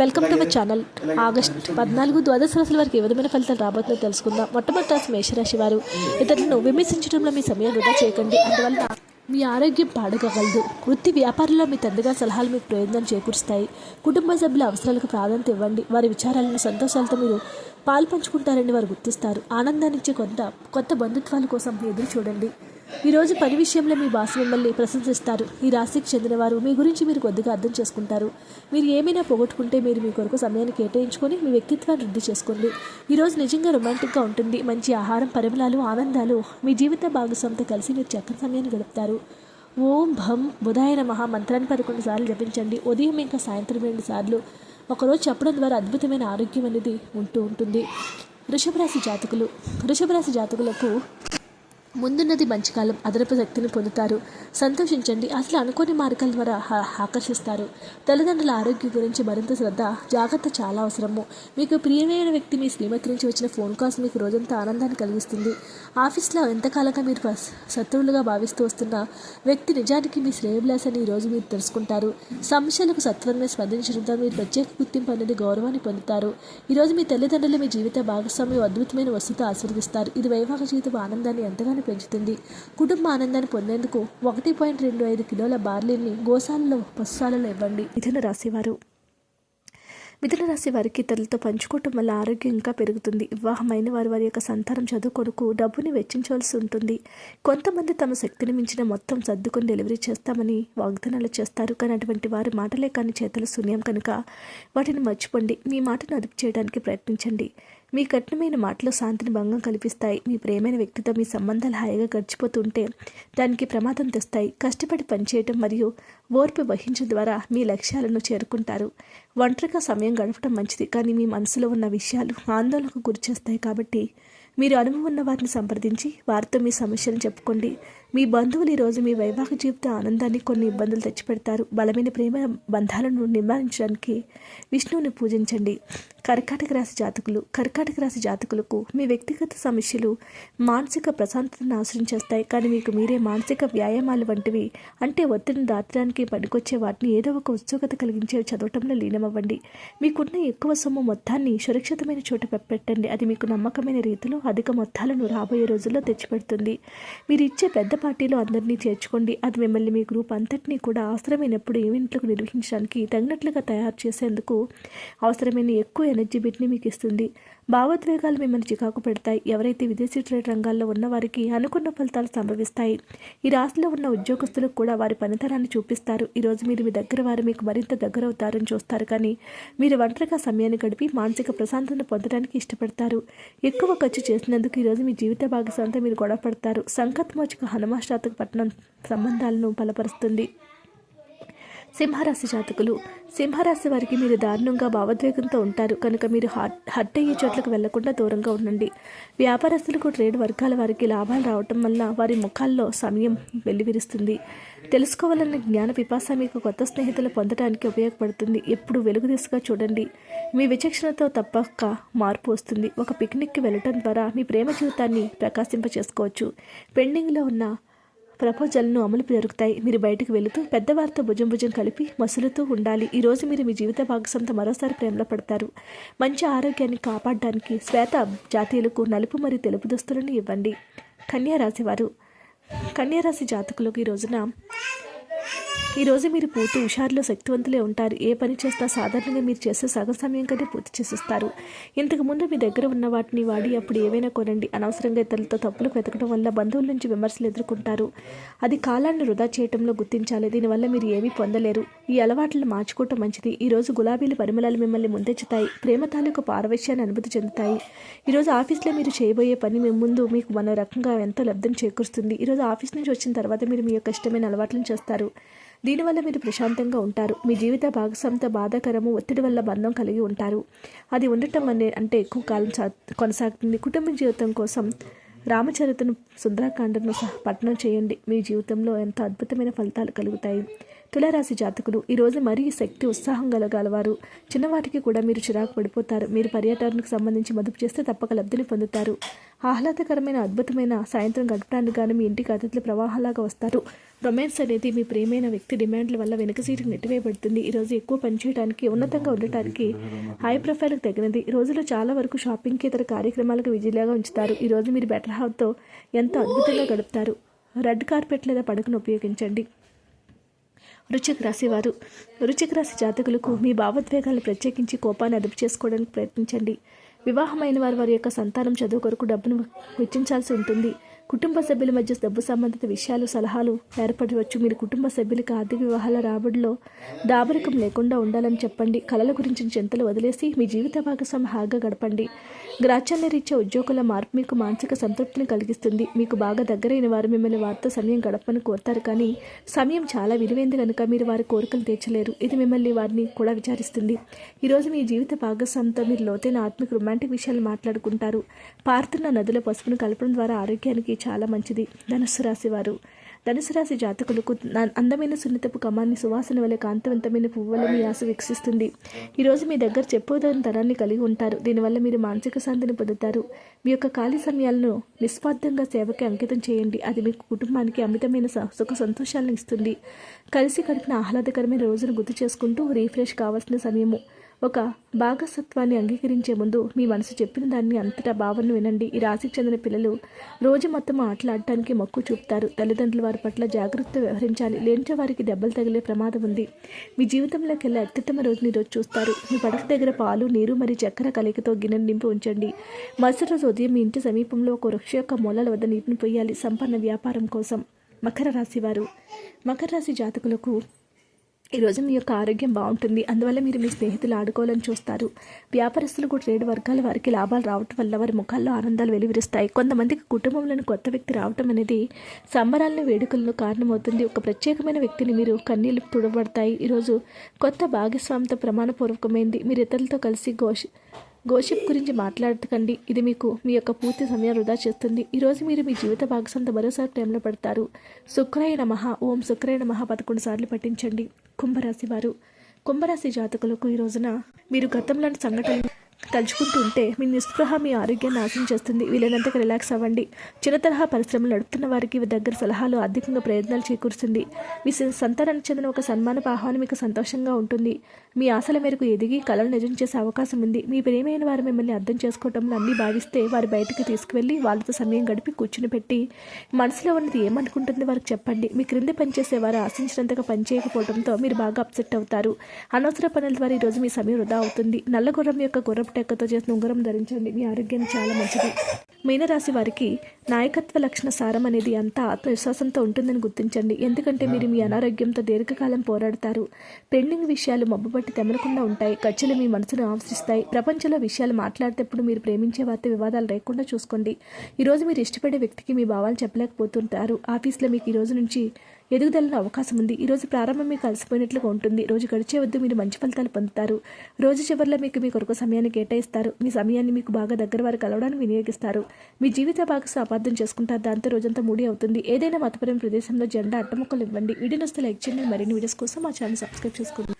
Welcome to my channel August పద్నాలుగు ద్వాదశ రాశుల వారికి ఏ విధమైన ఫలితాలు రాబోతుందో తెలుసుకుందాం. మొట్టమొదటి రాశి మేషరాశి వారు. ఇతరులను విమర్శించడంలో మీ సమయం వృధా చేయకండి. అందువల్ల మీ ఆరోగ్యం పాడుకోగలదు. వృత్తి వ్యాపారంలో మీ తండ్రిగా సలహాలు మీకు ప్రయోజనం చేకూరుస్తాయి. కుటుంబ సభ్యుల అవసరాలకు ప్రాధాన్యత ఇవ్వండి. వారి విచారాలను సంతోషాలతో మీరు పాలు పంచుకుంటారని వారు గుర్తిస్తారు. ఆనందాన్నిచ్చే కొంత కొత్త బంధుత్వాల కోసం ఎదురు చూడండి. ఈరోజు పని విషయంలో మీ బాస్ మిమ్మల్ని ప్రశంసిస్తారు. ఈ రాశికి చెందినవారు మీ గురించి మీరు కొద్దిగా అర్థం చేసుకుంటారు. మీరు ఏమైనా పోగొట్టుకుంటే మీరు మీ కొరకు సమయాన్ని కేటాయించుకొని మీ వ్యక్తిత్వాన్ని వృద్ధి చేసుకోండి. ఈరోజు నిజంగా రొమాంటిక్గా ఉంటుంది. మంచి ఆహారం పరిమళాలు ఆనందాలు. మీ జీవిత భాగస్వామితో కలిసి మీరు చక్కని సమయాన్ని గడుపుతారు. ఓం భం బుధాయన మహా మంత్రాన్ని పదకొండు సార్లు జపించండి. ఉదయం ఇంకా సాయంత్రం రెండు సార్లు. ఒకరోజు చెప్పడం ద్వారా అద్భుతమైన ఆరోగ్యం అనేది ఉంటూ ఉంటుంది. వృషభరాశి జాతకులు. వృషభరాశి జాతకులకు ముందున్నది మంచి కాలం అదనపు శక్తిని పొందుతారు. సంతోషించండి. అసలు అనుకోని మార్గాల ద్వారా హ- ఆకర్షిస్తారు. తల్లిదండ్రుల ఆరోగ్యం గురించి మరింత శ్రద్ధ జాగ్రత్త చాలా అవసరము. మీకు ప్రియమైన వ్యక్తి మీ శ్రీమతి నుంచి వచ్చిన ఫోన్ కాల్స్ మీకు రోజంతా ఆనందాన్ని కలిగిస్తుంది. ఆఫీస్లో ఎంతకాలంగా మీరు శత్రువులుగా భావిస్తూ వస్తున్న వ్యక్తి నిజానికి మీ శ్రేయభిలాసని ఈరోజు మీరు తెలుసుకుంటారు. సమస్యలకు సత్వరమే స్పందించడంతో మీరు ప్రత్యేక గుర్తింపు అనేది గౌరవాన్ని పొందుతారు. ఈరోజు మీ తల్లిదండ్రులు మీ జీవిత భాగస్వామి అద్భుతమైన వస్తువుతో ఆస్వాదిస్తారు ఇది వైవాహిక జీవితం ఆనందాన్ని ఎంతగానో పెంచుతుంది. కుటుంబ ఆనందాన్ని పొందేందుకు ఒకటి పాయింట్ రెండు ఐదు కిలోల బార్లీని గోశాలలో పశుశాలలో ఇవ్వండి. మిథున రాశివారు మిథున రాశి వారికి ఇతరులతో పంచుకోవటం వల్ల ఆరోగ్యం ఇంకా పెరుగుతుంది. వివాహమైన వారి వారి యొక్క సంతానం చదువు కొరకు డబ్బుని వెచ్చించవలసి ఉంటుంది. కొంతమంది తమ శక్తిని మించిన మొత్తం సర్దుకొని డెలివరీ చేస్తామని వాగ్దానాలు చేస్తారు. కానీ అటువంటి వారి మాటలే కానీ చేతలు శూన్యం కనుక వాటిని మర్చిపోండి. మీ మాటను అదుపు చేయడానికి ప్రయత్నించండి. మీ కఠినమైన మాటలు శాంతిని భంగం కల్పిస్తాయి. మీ ప్రేమైన వ్యక్తితో మీ సంబంధాలు హాయిగా గడిచిపోతుంటే దానికి ప్రమాదం తెస్తాయి. కష్టపడి పనిచేయటం మరియు ఓర్పు వహించడం ద్వారా మీ లక్ష్యాలను చేరుకుంటారు. ఒంటరిగా సమయం గడపడం మంచిది. కానీ మీ మనసులో ఉన్న విషయాలు ఆందోళనకు గురిచేస్తాయి కాబట్టి మీరు అనుభవం ఉన్న వారిని సంప్రదించి వారితో మీ సమస్యలను చెప్పుకోండి. మీ బంధువులు ఈరోజు మీ వైవాహిక జీవిత ఆనందాన్ని కొన్ని ఇబ్బందులు తెచ్చిపెడతారు. బలమైన ప్రేమ బంధాలను నివారించడానికి విష్ణువుని పూజించండి. కర్కాటక రాశి జాతకులు కర్కాటక రాశి జాతకులకు మీ వ్యక్తిగత సమస్యలు మానసిక ప్రశాంతతను నాశనం చేస్తాయి. కానీ మీకు మీరే మానసిక వ్యాయామాలు వంటివి అంటే ఒత్తిడిని దాటడానికి పనికొచ్చే వాటిని ఏదో ఒక ఉత్సుకత కలిగించే చదవటంలో లీనమవ్వండి. మీకున్న ఎక్కువ సొమ్ము మొత్తాన్ని సురక్షితమైన చోట పెట్టండి. అది మీకు నమ్మకమైన రీతిలో అధిక మొత్తాలను రాబోయే రోజుల్లో తెచ్చిపెడుతుంది. మీరు ఇచ్చే పెద్ద పార్టీలో అందరినీ చేర్చుకోండి. అది మిమ్మల్ని మీ గ్రూప్ అంతటినీ కూడా అవసరమైనప్పుడు ఈవెంట్లకు నిర్వహించడానికి తగినట్లుగా తయారు చేసేందుకు అవసరమైన ఎక్కువ ఎనర్జీ బిట్ని మీకు ఇస్తుంది. భావోద్వేగాలు మిమ్మల్ని చికాకు పెడతాయి. ఎవరైతే విదేశీ ట్రేడ్ రంగాల్లో ఉన్న వారికి అనుకున్న ఫలితాలు సంభవిస్తాయి. ఈ రాశిలో ఉన్న ఉద్యోగస్తులకు కూడా వారి పనితనాన్ని చూపిస్తారు. ఈరోజు మీరు మీ దగ్గర వారు మీకు మరింత దగ్గర అవుతారని చూస్తారు. కానీ మీరు ఒంటరిగా సమయాన్ని గడిపి మానసిక ప్రశాంతతను పొందడానికి ఇష్టపడతారు. ఎక్కువ ఖర్చు చేసినందుకు ఈరోజు మీ జీవిత భాగస్వామితో మీరు గొడవ పడతారు. సంకత్మోచక హనుమాష్టాతక పట్టణం సంబంధాలను బలపరుస్తుంది. సింహరాశి జాతకులు. సింహరాశి వారికి మీరు దారుణంగా భావోద్వేగంతో ఉంటారు. కనుక మీరు హట్ హట్ అయ్యే చోట్లకు వెళ్ళకుండా దూరంగా ఉండండి. వ్యాపారస్తులకు ట్రేడ్ వర్గాల వారికి లాభాలు రావటం వల్ల వారి ముఖాల్లో సమయం వెల్లివిరుస్తుంది. తెలుసుకోవాలన్న జ్ఞాన పిపాస మీకు కొత్త స్నేహితులు పొందడానికి ఉపయోగపడుతుంది. ఎప్పుడు వెలుగు దిశగా చూడండి. మీ విచక్షణతో తప్పక మార్పు వస్తుంది. ఒక పిక్నిక్కి వెళ్ళటం ద్వారా మీ ప్రేమ జీవితాన్ని ప్రకాశింప చేసుకోవచ్చు పెండింగ్లో ఉన్న ప్రపోజల్ను అమలు జరుగుతాయి. మీరు బయటకు వెళుతూ పెద్దవారితో భుజం భుజం కలిపి మసులుతూ ఉండాలి. ఈరోజు మీరు మీ జీవిత భాగస్వామితో మరోసారి ప్రేమలో పడతారు. మంచి ఆరోగ్యాన్ని కాపాడడానికి శ్వేత జాతీయులకు నలుపు మరియు తెలుపు దుస్తులను ఇవ్వండి. కన్యారాశి వారు కన్యారాశి జాతకులకు ఈ రోజున ఈరోజు మీరు పూర్తి హుషారులో శక్తివంతులే ఉంటారు. ఏ పని చేస్తా సాధారణంగా మీరు చేసే సగం సమయం కంటే పూర్తి చేసేస్తారు. ఇంతకు ముందు మీ దగ్గర ఉన్న వాటిని వాడి అప్పుడు ఏవైనా కొనండి. అనవసరంగా ఇతరులతో తప్పులు వెతకడం వల్ల బంధువుల నుంచి విమర్శలు ఎదుర్కొంటారు. అది కాలాన్ని వృధా చేయడంలో గుర్తించాలి. దీనివల్ల మీరు ఏమీ పొందలేరు. ఈ అలవాట్లను మార్చుకోవటం మంచిది. ఈరోజు గులాబీల పరిమళాలు మిమ్మల్ని ముందెచ్చుతాయి. ప్రేమ తాలూకు పారవశ్యాన్ని అనుభూతి చెందుతాయి. ఈరోజు ఆఫీస్లో మీరు చేయబోయే పని మీ ముందు మీకు మన రకంగా ఎంతో లబ్ధం చేకూరుస్తుంది. ఈరోజు ఆఫీస్ నుంచి వచ్చిన తర్వాత మీరు మీ యొక్క ఇష్టమైన అలవాట్లను చేస్తారు. దీనివల్ల మీరు ప్రశాంతంగా ఉంటారు. మీ జీవిత భాగస్వామితో బాధాకరము ఒత్తిడి వల్ల బంధం కలిగి ఉంటారు. అది ఉండటం అనే అంటే ఎక్కువ కాలం కొనసాగుతుంది. కుటుంబ జీవితం కోసం రామచరితను సుందరకాండను సహ పఠనం చేయండి. మీ జీవితంలో ఎంతో అద్భుతమైన ఫలితాలు కలుగుతాయి. తులారాశి జాతకులు ఈరోజు మరీ శక్తి ఉత్సాహం గలగలవారు. చిన్నవాటికి కూడా మీరు చిరాకు పడిపోతారు. మీరు పర్యటనకు సంబంధించి మదుపు చేస్తే తప్పక లబ్ధిని పొందుతారు. ఆహ్లాదకరమైన అద్భుతమైన సాయంత్రం గడపడానికి కానీ మీ ఇంటికి అతిథుల ప్రవాహంలాగా వస్తారు. రొమాన్స్ అనేది మీ ప్రేమైన వ్యక్తి డిమాండ్ల వల్ల వెనుక సీటుకు నెట్టివేయబడుతుంది. ఈరోజు ఎక్కువ పనిచేయడానికి ఉన్నతంగా ఉండటానికి హై ప్రొఫైల్కి తగినది. ఈ రోజులో చాలా వరకు షాపింగ్కి ఇతర కార్యక్రమాలకు విజయలాగా ఉంచుతారు. ఈరోజు మీరు బెటర్ హాఫ్తో ఎంతో అద్భుతంగా గడుపుతారు. రెడ్ కార్పెట్ లేదా పడకను ఉపయోగించండి. వృశ్చిక రాశి వారు. వృశ్చిక రాశి జాతకులకు మీ భావోద్వేగాలు ప్రత్యేకించి కోపాన్ని అదుపు చేసుకోవడానికి ప్రయత్నించండి. వివాహమైన వారు వారి యొక్క సంతానం చదువు కొరకు డబ్బును వెచ్చించాల్సి ఉంటుంది. కుటుంబ సభ్యుల మధ్య డబ్బు సంబంధిత విషయాలు సలహాలు ఏర్పడవచ్చు. మీరు కుటుంబ సభ్యులకు ఆర్థిక వివాహాల రాబడిలో దాబరికం లేకుండా ఉండాలని చెప్పండి. కళల గురించిన చింతలు వదిలేసి మీ జీవిత భాగస్వామి హాగా గడపండి. గ్రాచాన్యరీత్యా ఉద్యోగుల మార్పు మీకు మానసిక సంతృప్తిని కలిగిస్తుంది. మీకు బాగా దగ్గరైన వారు మిమ్మల్ని వారితో సమయం గడపని కోరుతారు కానీ సమయం చాలా విలువైంది కనుక మీరు వారి కోరికలు తీర్చలేరు. ఇది మిమ్మల్ని వారిని కూడా విచారిస్తుంది. ఈరోజు మీ జీవిత భాగస్వామితో మీరు లోతైన ఆత్మిక రొమాంటిక్ విషయాలు మాట్లాడుకుంటారు. పారుతున్న నదుల పసుపును కలపడం ద్వారా ఆరోగ్యానికి చాలా మంచిది. ధనుస్సు రాశివారు ధనుసు రాశి జాతకులకు అందమైన సున్నితపు కమాన్ని సువాసన వలె కాంతవంతమైన పువ్వుల మీ ఆశ వికసిస్తుంది ఈరోజు మీ దగ్గర చెప్పోదని తరాన్ని కలిగి ఉంటారు. దీనివల్ల మీరు మానసిక శాంతిని పొందుతారు. మీ యొక్క ఖాళీ సమయాలను నిస్వార్థంగా సేవకి అంకితం చేయండి. అది మీకు కుటుంబానికి అమితమైన సుఖ సంతోషాలను ఇస్తుంది. కలిసి గడిపిన ఆహ్లాదకరమైన రోజును గుర్తు చేసుకుంటూ రీఫ్రెష్ కావాల్సిన సమయము. ఒక భాగసత్వాన్ని అంగీకరించే ముందు మీ మనసు చెప్పిన దాన్ని అంతటా భావనను వినండి. ఈ రాశికి చెందిన పిల్లలు రోజు మొత్తం ఆటలాడటానికి మక్కువ చూపుతారు. తల్లిదండ్రులు వారి పట్ల జాగ్రత్త వ్యవహరించాలి. లేనిచో వారికి దెబ్బలు తగిలే ప్రమాదం ఉంది. మీ జీవితంలోకి వెళ్ళే అత్యుత్తమ రోజుని రోజు చూస్తారు. మీ పడక దగ్గర పాలు నీరు మరియు చక్కెర కలయికతో గిన్నెను నింపి ఉంచండి. మరుసటి రోజు ఉదయం మీ ఇంటి సమీపంలో ఒక వృక్ష యొక్క మూలాల వద్ద నీటిని పొయ్యాలి సంపన్న వ్యాపారం కోసం. మకర రాశి వారు. మకర రాశి జాతకులకు ఈరోజు మీ యొక్క ఆరోగ్యం బాగుంటుంది. అందువల్ల మీరు మీ స్నేహితులు ఆడుకోవాలని చూస్తారు. వ్యాపారస్తులు కూడా ట్రేడ్ వర్గాల వారికి లాభాలు రావటం వల్ల వారి ముఖాల్లో ఆనందాలు వెలువరిస్తాయి. కొంతమందికి కుటుంబంలోని కొత్త వ్యక్తి రావటం అనేది సంబరాలను వేడుకలను కారణమవుతుంది. ఒక ప్రత్యేకమైన వ్యక్తిని మీరు కన్నీళ్ళు తుడబడతాయి. ఈరోజు కొత్త భాగస్వామితో ప్రమాణపూర్వకమైంది. మీరు ఇతరులతో కలిసి ఘోష గోషిప్ గురించి మాట్లాడకండి. ఇది మీకు మీ యొక్క పూర్తి సమయం వృధా చేస్తుంది. ఈరోజు మీరు మీ జీవిత భాగస్వామితో మరోసారి టైంలో పడతారు. శుక్రయ నమః. ఓం శుక్రయ నమః పదకొండు సార్లు పఠించండి. కుంభరాశి వారు. కుంభరాశి జాతకులకు ఈ రోజున మీరు గతంలోని సంఘటనలు తలుచుకుంటూ ఉంటే మీ నిస్పృహ మీ ఆరోగ్యాన్ని నాశనం చేస్తుంది. వీలైనంతగా రిలాక్స్ అవ్వండి. చిన్న తరహా పరిశ్రమలు నడుపుతున్న వారికి మీ దగ్గర సలహాలు ఆర్థికంగా ప్రయోజనాలు చేకూరుస్తుంది. మీ స- సంతానానికి చెందిన ఒక సన్మానపు ఆహ్వానం మీకు సంతోషంగా ఉంటుంది. మీ ఆశల మేరకు ఎదిగి కళలు నిజం చేసే అవకాశం ఉంది. మీ ప్రేమైన వారు మిమ్మల్ని అర్థం చేసుకోవటంలో అన్నీ భావిస్తే వారి బయటికి తీసుకువెళ్ళి వాళ్ళతో సమయం గడిపి కూర్చుని పెట్టి మనసులో ఉన్నది ఏమనుకుంటుంది వారికి చెప్పండి. మీ క్రింద పనిచేసే వారు ఆశించినంతగా పనిచేయకపోవడంతో మీరు బాగా అప్సెట్ అవుతారు. అనవసర పనుల ద్వారా ఈరోజు మీ సమయం వృధా అవుతుంది. నల్ల గుర్రం యొక్క గుర్రపు టెక్కతో చేసిన ఉంగరం ధరించండి. మీ ఆరోగ్యం చాలా మంచిది. మీనరాశి వారికి నాయకత్వ లక్షణ సారం అనేది అంతా ఆత్మవిశ్వాసంతో ఉంటుందని గుర్తించండి. ఎందుకంటే మీరు మీ అనారోగ్యంతో దీర్ఘకాలం పోరాడతారు. పెండింగ్ విషయాలు మబ్బుపట్టి తెమలకుండా ఉంటాయి. ఖర్చులు మీ మనసును ఆశ్రిస్తాయి ప్రపంచంలో విషయాలు మాట్లాడేటప్పుడు మీరు ప్రేమించే వారితో వివాదాలు లేకుండా చూసుకోండి. ఈరోజు మీరు ఇష్టపడే వ్యక్తికి మీ భావాలు చెప్పలేకపోతుంటారు. ఆఫీస్లో మీకు ఈ రోజు నుంచి ఎదుగుదలను అవకాశం ఉంది. ఈరోజు ప్రారంభం మీకు అలసిపోయినట్లుగా ఉంటుంది. రోజు గడిచే వద్దు మీరు మంచి ఫలితాలు పొందుతారు. రోజు చివరిలో మీకు మీ కొరకు సమయాన్ని కేటాయిస్తారు. మీ సమయాన్ని మీకు బాగా దగ్గర వారు కలవడానికి వినియోగిస్తారు. మీ జీవిత భాగస్వామి అపార్థం చేసుకుంటారు. దాంతో రోజంతా మూడీ అవుతుంది. ఏదైనా మతపరమైన ప్రదేశంలో జెండా అట్టముక్కలు ఇవ్వండి. వీడియో లైక్ చేయండి. మరిన్ని వీడియోస్ కోసం మా ఛానల్ సబ్స్క్రైబ్ చేసుకోండి.